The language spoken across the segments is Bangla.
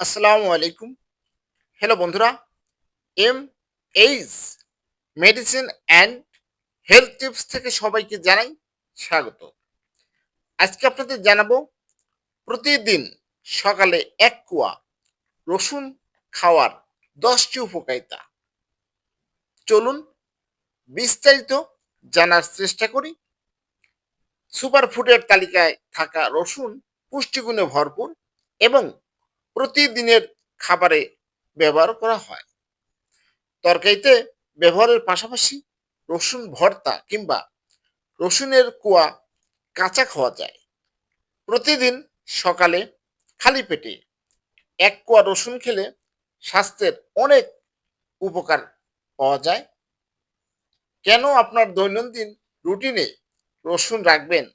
আসসালামু আলাইকুম। হ্যালো বন্ধুরা। M H medicine and health tips থেকে সবাইকে জানাই স্বাগত। আজকে আপনাদের জানাব, প্রতিদিন সকালে এক কুয়া রসুন খাওয়ার দশটি উপকারিতা। চলুন বিস্তারিত জানার চেষ্টা করি। সুপার ফুডের তালিকায় থাকা রসুন পুষ্টিগুণে ভরপুর এবং প্রতিদিনের খাবারে ব্যবহার করা হয়। তরকারিতে ব্যবহারের পাশাপাশি রসুন ভর্তা কিংবা রসুনের কুয়া কাঁচা খাওয়া যায়। প্রতিদিন সকালে খালি পেটে এক কুয়া রসুন খেলে স্বাস্থ্যের অনেক উপকার পাওয়া যায়। কেন আপনার দৈনন্দিন রুটিনে রসুন রাখবেন?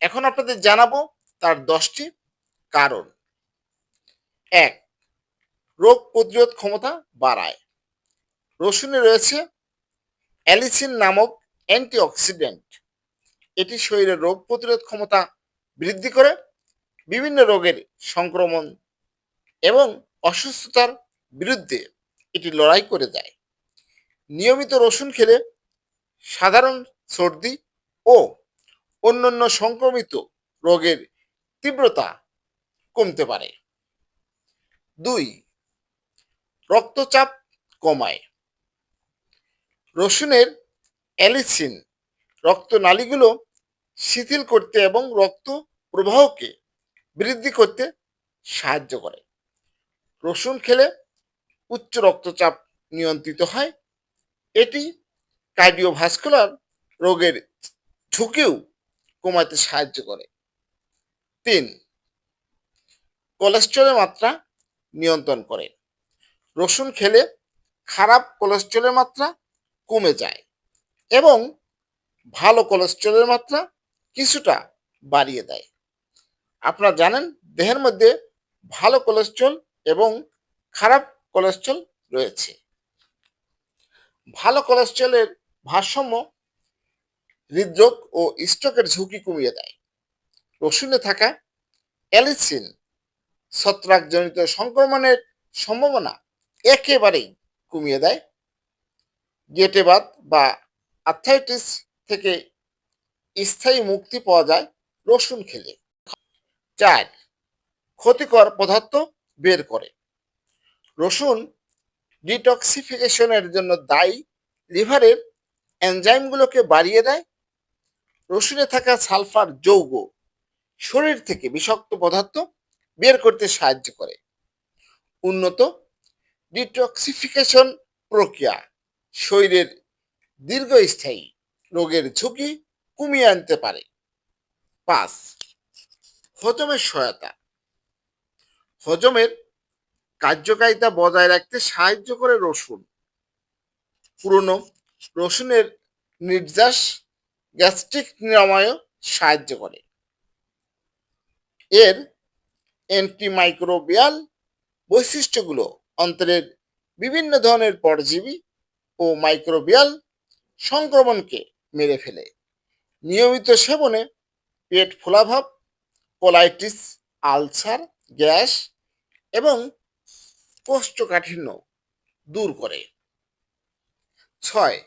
এখন আপনাদের জানাব তার দশটি কারণ। এক, রোগ প্রতিরোধ ক্ষমতা বাড়ায়। রসুনে রয়েছে অ্যালিসিন নামক অ্যান্টিঅক্সিডেন্ট। এটি শরীরের রোগ প্রতিরোধ ক্ষমতা বৃদ্ধি করে, বিভিন্ন রোগের সংক্রমণ এবং অসুস্থতার বিরুদ্ধে এটি লড়াই করে দেয়। নিয়মিত রসুন খেলে সাধারণ সর্দি ও অন্যান্য সংক্রমিত রোগের তীব্রতা কমতে পারে। দুই, রক্তচাপ কমায়। রসুনের অ্যালিসিন রক্তনালীগুলো শিথিল করতে এবং রক্ত প্রবাহকে বৃদ্ধি করতে সাহায্য করে। রসুন খেলে উচ্চ রক্তচাপ নিয়ন্ত্রিত হয়। এটি কার্ডিওভাস্কুলার রোগের ঝুঁকিও কমাতে সাহায্য করে। তিন, কোলেস্ট্রলের মাত্রা নিয়ন্ত্রণ করে। রসুন খেলে খারাপ কোলেস্ট্রলের মাত্রা কমে যায় এবং ভালো কোলেস্ট্রলের মাত্রা কিছুটা বাড়িয়ে দেয়। আপনারা জানেন দেহের মধ্যে ভালো কোলেস্ট্রল এবং খারাপ কোলেস্ট্রল রয়েছে। ভালো কোলেস্ট্রলের ভারসাম্য হৃদরোগ ও স্ট্রোকের ঝুঁকি কমিয়ে দেয়। রসুনে থাকা অ্যালিসিন ছত্রাকজনিত সংক্রমণের সম্ভাবনা একেবারেই কমিয়ে দেয়। গেটেবাত বা আর্থাইটিস থেকে স্থায়ী মুক্তি পাওয়া যায় রসুন খেলে। চার, ক্ষতিকর পদার্থ বের করে। রসুন ডিটক্সিফিকেশনের জন্য দায়ী, লিভারের এনজাইমগুলোকে বাড়িয়ে দেয়। রসুনে থাকা সালফার যৌগ শরীর থেকে বিষাক্ত পদার্থ বের করতে সাহায্য করে। উন্নত ডিটক্সিফিকেশন প্রক্রিয়া, শরীরের দীর্ঘস্থায়ী রোগের ঝুঁকি কমিয়ে আনতে পারে। পাঁচ, হজমের সহায়তা। হজমের কার্যকারিতা বজায় রাখতে সাহায্য করে রসুন। পুরনো রসুনের নির্যাস গ্যাস্ট্রিক নিরাময় সাহায্য করে। এর অ্যান্টিমাইক্রোবিয়াল বৈশিষ্ট্যগুলো অন্তরের বিভিন্ন ধরনের পরজীবী ও মাইক্রোবিয়াল সংক্রমণকে মেরে ফেলে। নিয়মিত সেবনে পেট ফোলাভাব কোলাইটিস আলসার গ্যাস এবং কোষ্ঠকাঠিন্য দূর করে। ছয়,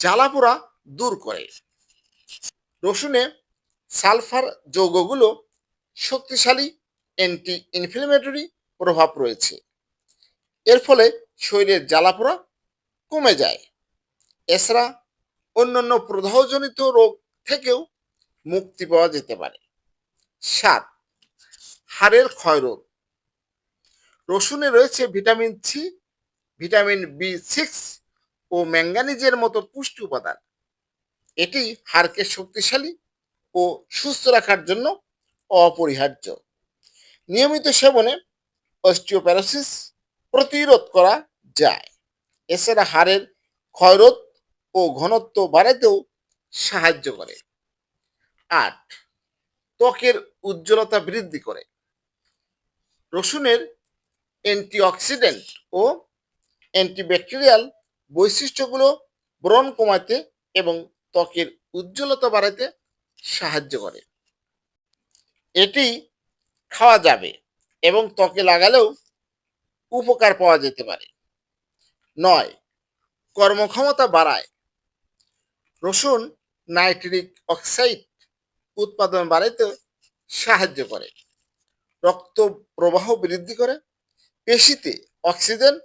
জ্বালাপোড়া দূর করে। রসুনে সালফার যৌগগুলো শক্তিশালী অ্যান্টি ইনফ্লেমেটরি প্রভাব রয়েছে। এর ফলে শরীরের জ্বালাপোড়া কমে যায়। এছাড়া অন্যান্য প্রদাহজনিত রোগ থেকেও মুক্তি পাওয়া যেতে পারে। সাত, হাড়ের ক্ষয়রোধ রসুনে রয়েছে vitamin C, vitamin B six ও ম্যাঙ্গানিজের মতো পুষ্টি উপাদান। এটি হাড়কে শক্তিশালী ও সুস্থ রাখার জন্য অপরিহার্য। নিয়মিত সেবনে অস্টিওপ্যারোসিস প্রতিরোধ করা যায়। এছাড়া হাড়ের ক্ষয়রোধ ও ঘনত্ব বাড়াতেও সাহায্য করে। আট, ত্বকের উজ্জ্বলতা বৃদ্ধি করে। রসুনের অ্যান্টিঅক্সিডেন্ট ও অ্যান্টিব্যাকটেরিয়াল বৈশিষ্ট্যগুলো ব্রণ কমাতে এবং ত্বকের উজ্জ্বলতা বাড়াতে সাহায্য করে। এটি খাওয়া যাবে এবং ত্বকে লাগালেও উপকার পাওয়া যেতে পারে। নয়, কর্মক্ষমতা বাড়ায়। রসুন, নাইট্রিক অক্সাইড উৎপাদন বাড়াইতে সাহায্য করে। রক্ত প্রবাহ বৃদ্ধি করে। পেশিতে অক্সিজেন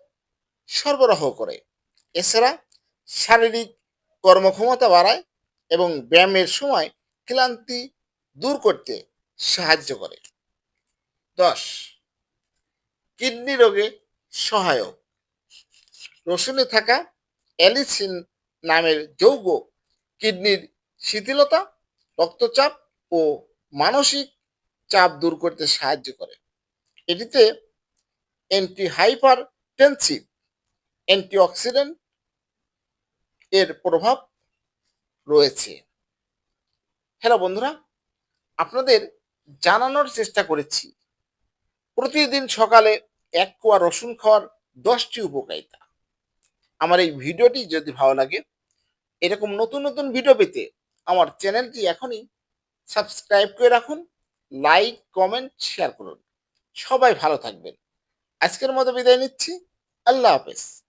সরবরাহ করে। এছাড়া শারীরিক কর্মক্ষমতা বাড়ায় এবং ব্যায়ামের সময় ক্লান্তি দূর করতে সাহায্য করে। দশ, কিডনি রোগে সহায়ক। রসুনে থাকা অ্যালিসিন নামের যৌগ কিডনির শিথিলতা, রক্তচাপ ও মানসিক চাপ দূর করতে সাহায্য করে। এটিতে অ্যান্টি হাইপার টেনসিভ অ্যান্টিঅক্সিডেন্ট এর প্রভাব রয়েছে। হ্যালো বন্ধুরা, আপনাদের জানানোর চেষ্টা করেছি। প্রতিদিন সকালে এক কোয়া রসুন খাওয়ার দশটি উপকারিতা। আমার এই ভিডিওটি যদি ভালো লাগে, এরকম নতুন নতুন ভিডিও পেতে আমার চ্যানেলটি এখনই সাবস্ক্রাইব করে রাখুন, লাইক, কমেন্ট, শেয়ার করুন। সবাই ভালো থাকবেন। আজকের মতো বিদায় নিচ্ছি। আল্লাহ হাফেজ।